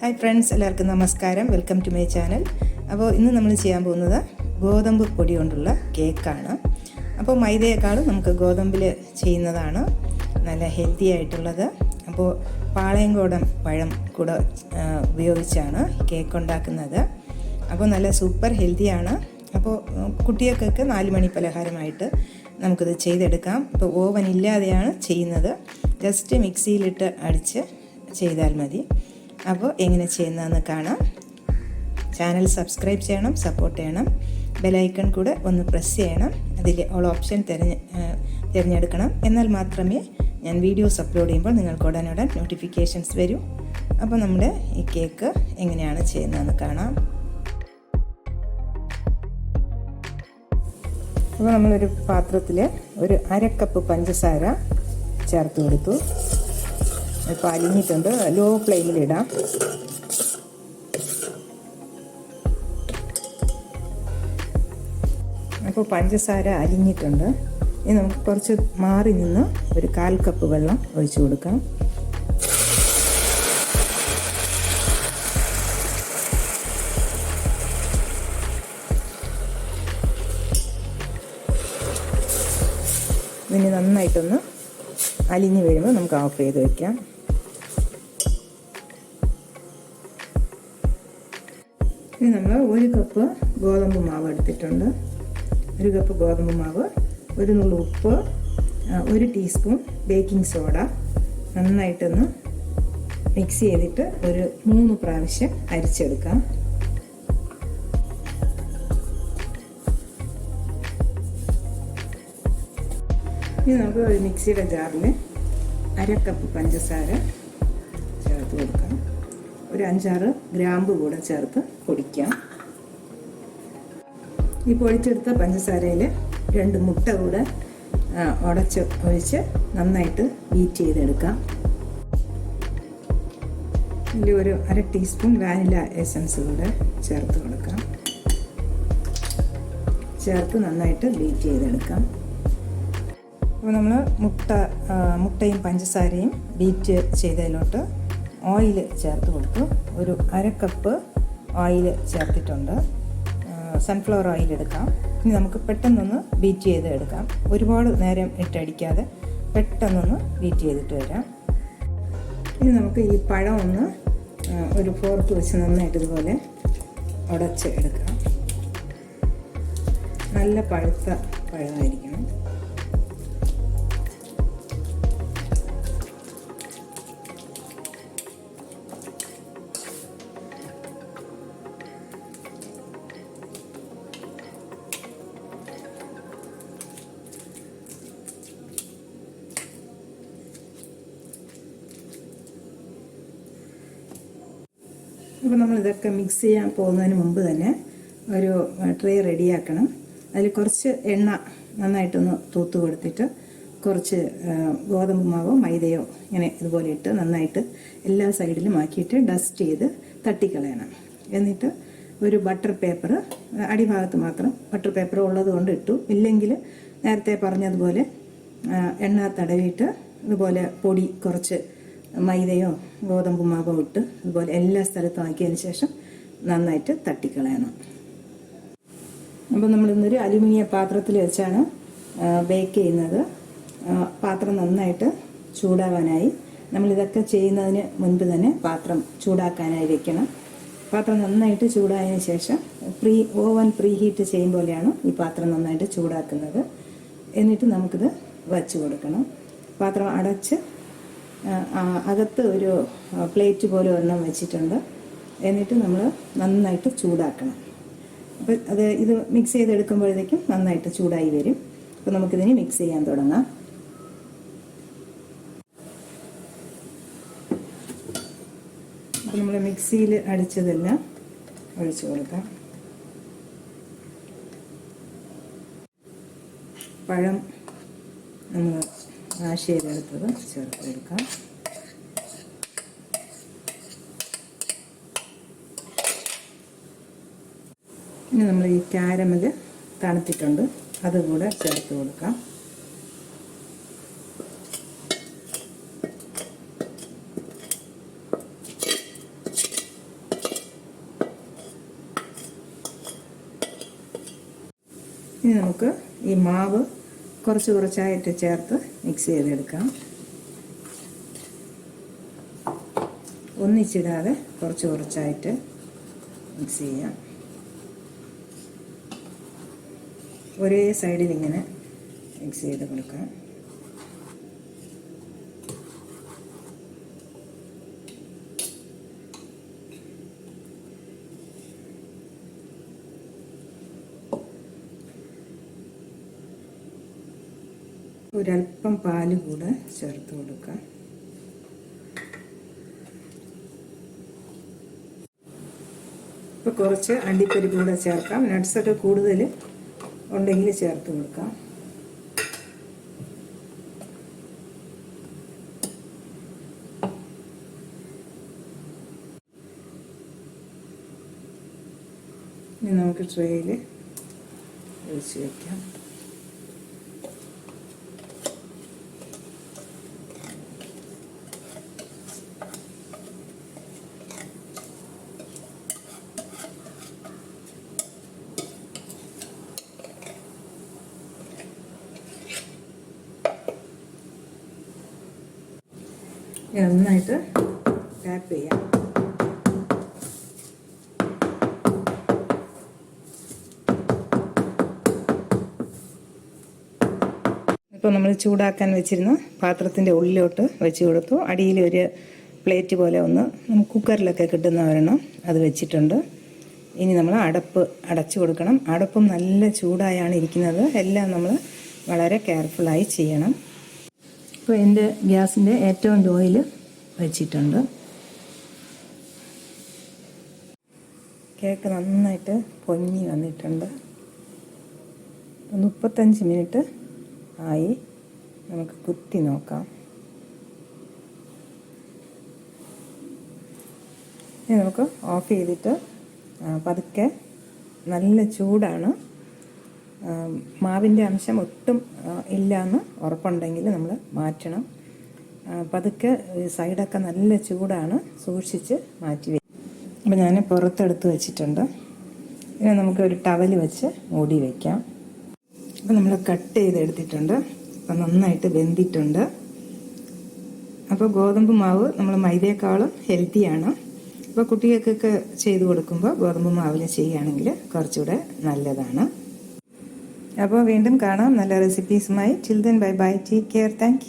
Hi friends എല്ലാവർക്കും നമസ്കാരം. Welcome to my channel. അപ്പോൾ ഇന്ന് നമ്മൾ ചെയ്യാൻ പോകുന്നത് ഗോതമ്പ് പൊടി കൊണ്ടുള്ള കേക്കാണ്. അപ്പോൾ മൈദയേക്കാളും നമുക്ക് ഗോതമ്പിൽ ചെയ്യുന്നതാണ് നല്ല ഹെൽത്തി ആയിട്ടുള്ളത്. അപ്പോൾ പാളയംകോടൻ പഴം കൂടെ ഉപയോഗിച്ചാണ് കേക്ക് ഉണ്ടാക്കുന്നത്. അപ്പോൾ നല്ല സൂപ്പർ ഹെൽത്തിയാണ് അപ്പോൾ കുട്ടികൾക്കൊക്കെ നാല് മണി പലഹാരമായിട്ട് നമുക്കിത് ചെയ്തെടുക്കാം. ഇപ്പോൾ ഓവൻ ഇല്ലാതെയാണ് ചെയ്യുന്നത്. ജസ്റ്റ് മിക്സിയിലിട്ട് അടിച്ച് ചെയ്താൽ മതി. അപ്പോൾ എങ്ങനെ ചെയ്യുന്നതെന്ന് കാണാം. ചാനൽ സബ്സ്ക്രൈബ് ചെയ്യണം സപ്പോർട്ട് ചെയ്യണം. ബെലൈക്കൺ കൂടെ ഒന്ന് പ്രസ് ചെയ്യണം. അതിൽ ഓൾ ഓപ്ഷൻ തിരഞ്ഞ് തിരഞ്ഞെടുക്കണം. എന്നാൽ മാത്രമേ ഞാൻ വീഡിയോസ് അപ്ലോഡ് ചെയ്യുമ്പോൾ നിങ്ങൾക്ക് ഉടനുടൻ നോട്ടിഫിക്കേഷൻസ് വരും. അപ്പോൾ നമ്മുടെ ഈ കേക്ക് എങ്ങനെയാണ് ചെയ്യുന്നതെന്ന് കാണാം. അപ്പോൾ നമ്മളൊരു പാത്രത്തിൽ ഒരു അര കപ്പ് പഞ്ചസാര ചേർത്ത് കൊടുത്തു. ഇപ്പോൾ അലിഞ്ഞിട്ടുണ്ട്. ലോ ഫ്ലെയിമിലിടാം അപ്പോൾ പഞ്ചസാര അലിഞ്ഞിട്ടുണ്ട്. ഇനി നമുക്ക് കുറച്ച് മാറി നിന്ന് ഒരു കാൽ കപ്പ് വെള്ളം ഒഴിച്ചു കൊടുക്കാം. ഇനി നന്നായിട്ടൊന്ന് അലിഞ്ഞ് വരുമ്പോൾ നമുക്ക് ഓഫ് ചെയ്ത് വയ്ക്കാം ഇനി നമ്മൾ ഒരു കപ്പ് ഗോതമ്പ് മാവ് എടുത്തിട്ടുണ്ട്. ഒരു കപ്പ് ഗോതമ്പ് മാവ് ഒരു നുള്ളു ഉപ്പ് ഒരു ടീസ്പൂൺ ബേക്കിംഗ് സോഡ നന്നായിട്ടൊന്ന് മിക്സ് ചെയ്തിട്ട് ഒരു മൂന്ന് പ്രാവശ്യം അരിച്ചെടുക്കാം. ഇനി നമുക്ക് ഒരു മിക്സിയുടെ ജാറിൽ അര കപ്പ് പഞ്ചസാര ചേർത്ത് കൊടുക്കാം. ഒരു അഞ്ചാറ് ഗ്രാമ്പ് കൂടെ ചേർത്ത് പൊടിക്കാം. ഈ പൊടിച്ചെടുത്ത പഞ്ചസാരയിൽ രണ്ട് മുട്ട കൂടെ ഉടച്ച് ഒഴിച്ച് നന്നായിട്ട് ബീറ്റ് ചെയ്തെടുക്കാം. ഇതിൽ ഒരു അര ടീസ്പൂൺ വാനില എസൻസ് കൂടെ ചേർത്ത് കൊടുക്കാം. ചേർത്ത് നന്നായിട്ട് ബീറ്റ് ചെയ്തെടുക്കാം. അപ്പോൾ നമ്മൾ മുട്ട മുട്ടയും പഞ്ചസാരയും ബീറ്റ് ചെയ്തതിലോട്ട് ഓയിൽ ചേർത്ത് കൊടുത്തു. ഒരു അര കപ്പ് ഓയിൽ ചേർത്തിട്ടുണ്ട്. സൺഫ്ലവർ ഓയിൽ എടുക്കാം. ഇനി നമുക്ക് പെട്ടെന്നൊന്ന് ബീറ്റ് ചെയ്ത് എടുക്കാം. ഒരുപാട് നേരം ഇട്ടടിക്കാതെ പെട്ടെന്നൊന്ന് ബീറ്റ് ചെയ്തിട്ട് വരാം. ഇനി നമുക്ക് ഈ പഴം ഒന്ന് ഒരു ഫോർക്ക് വെച്ച് നന്നായിട്ട് ഇതുപോലെ ഉടച്ച് എടുക്കാം. നല്ല പഴുത്ത പഴമായിരിക്കണം അപ്പോൾ നമ്മൾ ഇതൊക്കെ മിക്സ് ചെയ്യാൻ പോകുന്നതിന് മുമ്പ് തന്നെ ഒരു ട്രേ റെഡിയാക്കണം അതിൽ കുറച്ച് എണ്ണ നന്നായിട്ടൊന്ന് തൂത്ത് കൊടുത്തിട്ട് കുറച്ച് ഗോതമ്പ് മാവോ മൈദയോ ഇങ്ങനെ ഇതുപോലെ ഇട്ട് നന്നായിട്ട് എല്ലാ സൈഡിലും ആക്കിയിട്ട് ഡസ്റ്റ് ചെയ്ത് തട്ടിക്കളയണം. എന്നിട്ട് ഒരു ബട്ടർ പേപ്പർ അടിഭാഗത്ത് മാത്രം ബട്ടർ പേപ്പർ ഉള്ളത് കൊണ്ട് ഇട്ടു. ഇല്ലെങ്കിൽ നേരത്തെ പറഞ്ഞതുപോലെ എണ്ണ തടവിയിട്ട് ഇതുപോലെ പൊടി കുറച്ച് മൈദയോ ഗോതമ്പ് മാവോ ഇട്ട് അതുപോലെ എല്ലാ സ്ഥലത്തും ആക്കിയതിന് ശേഷം നന്നായിട്ട് തട്ടിക്കളയണം. അപ്പോൾ നമ്മൾ ഇന്നൊരു അലുമിനിയ പാത്രത്തിൽ വെച്ചാണ് ബേക്ക് ചെയ്യുന്നത്. പാത്രം നന്നായിട്ട് ചൂടാവാനായി. നമ്മളിതൊക്കെ ചെയ്യുന്നതിന് മുൻപ് തന്നെ പാത്രം ചൂടാക്കാനായി വെക്കണം. പാത്രം നന്നായിട്ട് ചൂടായതിനു ശേഷം പ്രീ ഓവൻ പ്രീ ഹീറ്റ് ചെയ്യും പോലെയാണ് ഈ പാത്രം നന്നായിട്ട് ചൂടാക്കുന്നത്. എന്നിട്ട് നമുക്കിത് വച്ച് കൊടുക്കണം. പാത്രം അടച്ച് അകത്ത് ഒരു പ്ലേറ്റ് പോലെ ഒരെണ്ണം വെച്ചിട്ടുണ്ട്. എന്നിട്ട് നമ്മൾ നന്നായിട്ട് ചൂടാക്കണം. അപ്പോൾ അത് ഇത് മിക്സ് ചെയ്തെടുക്കുമ്പോഴത്തേക്കും നന്നായിട്ട് ചൂടായി വരും. അപ്പോൾ നമുക്കിതിന് മിക്സ് ചെയ്യാൻ തുടങ്ങാം. നമ്മൾ മിക്സിയിൽ അടിച്ചതെല്ലാം ഒഴിച്ചു കൊടുക്കാം. പഴം നമ്മൾ ചെയ്തെടുത്തത് ചേർത്തെടുക്കാം. ഇനി നമ്മൾ ഈ ക്യാരമൽ തണുത്തിട്ടുണ്ട്. അതുകൂടെ ചേർത്ത് കൊടുക്കാം. ഇനി നമുക്ക് ഈ മാവ് കുറച്ച് കുറച്ചായിട്ട് ചേർത്ത് മിക്സ് ചെയ്തെടുക്കാം. ഒന്നിച്ചിടാതെ കുറച്ച് കുറച്ചായിട്ട് മിക്സ് ചെയ്യാം. ഒരേ സൈഡിൽ ഇങ്ങനെ മിക്സ് ചെയ്ത് കൊടുക്കാം. ഒരല്പം പാൽ കൂടെ ചേർത്ത് കൊടുക്കാം. ഇപ്പോൾ കുറച്ച് അണ്ടിപ്പരിപ്പ് കൂടെ ചേർക്കാം. നട്ട്സൊക്കെ കൂടുതൽ ഉണ്ടെങ്കിൽ ചേർത്ത് കൊടുക്കാം. ഇനി നമുക്ക് ട്രേയിൽ ഒഴിച്ച് വയ്ക്കാം നന്നായിട്ട് ടാപ്പ് ചെയ്യാം. ഇപ്പോൾ നമ്മൾ ചൂടാക്കാൻ വെച്ചിരുന്ന പാത്രത്തിന്റെ ഉള്ളിലോട്ട് വെച്ച് കൊടുത്തു. അടിയിൽ ഒരു പ്ലേറ്റ് പോലെ ഒന്ന് കുക്കറിലൊക്കെ കിട്ടുന്ന ഒരെണ്ണം അത് വെച്ചിട്ടുണ്ട്. ഇനി നമ്മൾ അടപ്പ് അടച്ചു കൊടുക്കണം. അടപ്പും നല്ല ചൂടായാണ് ഇരിക്കുന്നത്. എല്ലാം നമ്മൾ വളരെ കെയർഫുള്ളായി ചെയ്യണം. ഇപ്പോൾ എന്റെ ഗ്യാസിന്റെ ഏറ്റവും ലോയിൽ വെച്ചിട്ടുണ്ട്. കേക്ക് നന്നായിട്ട് പൊങ്ങി വന്നിട്ടുണ്ട്. മുപ്പത്തഞ്ച് മിനിറ്റ് ആയി. നമുക്ക് കുത്തി നോക്കാം. ഇനി നമുക്ക് ഓഫ് ചെയ്തിട്ട് പതുക്കെ നല്ല ചൂടാണ്. മാവിന്റെ അംശം ഒട്ടും ഇല്ല എന്ന് ഉറപ്പുണ്ടെങ്കിൽ നമ്മൾ മാറ്റണം. പതുക്കെ സൈഡൊക്കെ നല്ല ചൂടാണ് സൂക്ഷിച്ച് മാറ്റി വയ്ക്കും അപ്പോൾ ഞാൻ പുറത്തെടുത്ത് വെച്ചിട്ടുണ്ട്. ഇനി നമുക്ക് ഒരു ടവൽ വെച്ച് മൂടി വയ്ക്കാം അപ്പോൾ നമ്മൾ കട്ട് ചെയ്തെടുത്തിട്ടുണ്ട്. അപ്പം നന്നായിട്ട് വെന്തിട്ടുണ്ട്. അപ്പോൾ ഗോതമ്പ് മാവ് നമ്മൾ മൈദയേക്കാളും ഹെൽത്തിയാണ് അപ്പോൾ കുട്ടികൾക്കൊക്കെ ചെയ്തു കൊടുക്കുമ്പോൾ ഗോതമ്പ് മാവിൽ ചെയ്യുകയാണെങ്കിൽ കുറച്ചുകൂടെ നല്ലതാണ്. അപ്പോൾ വീണ്ടും കാണാം. നല്ല റെസിപ്പീസുമായി children bye bye take care thank